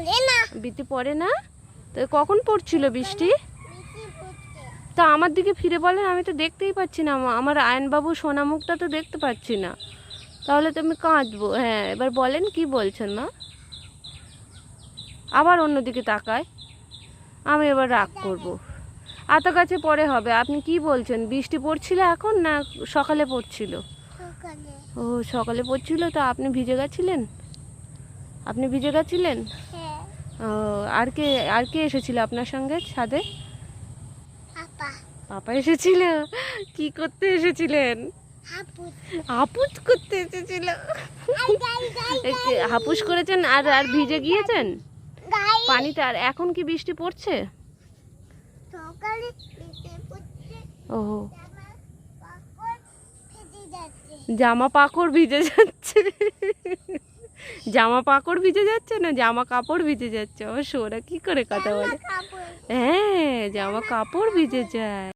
না। বৃষ্টি পড়ে না? তো কখন পড়ছিল বৃষ্টি? তা আমার দিকে ফিরে বলেন আমি তো দেখতেই পাচ্ছি না। আমা- আমার আয়নবাবু সোনা মুখটা তো দেখতে পাচ্ছি না। তাহলে তো আমি কাঁদবো। হ্যাঁ এবার বলেন কি বলছেন মা? আবার অন্যদিকে তাকায়। আমি এবার রাগ করব। আতা গাছে পরে হবে। আপনি কি বলছেন? বৃষ্টি পড়ছিল এখন না সকালে পড়ছিল? ও সকালে পড়ছিল তো আপনি ভিজে গেছিলেন? আপনি ভিজে গেছিলেন হ্যাঁ। আর কে আর কে এসেছিল আপনার সঙ্গে ছাদে? পাপা। এসেছিল? কি করতে এসেছিলেন? হাপুস। করতে এসেছিল। হাপুস করেছেন আর আর ভিজে গিয়েছেন? পানিতে আর এখন কি বৃষ্টি পড়ছে? ও জামা পাকড় ভিজে যাচ্ছে। জামা পাকড় ভিজে যাচ্ছে না? জামা কাপড় ভিজে যাচ্ছে। অবশ্য ওরা কি করে কথা বলে? হ্যাঁ জামা কাপড় ভিজে যায়।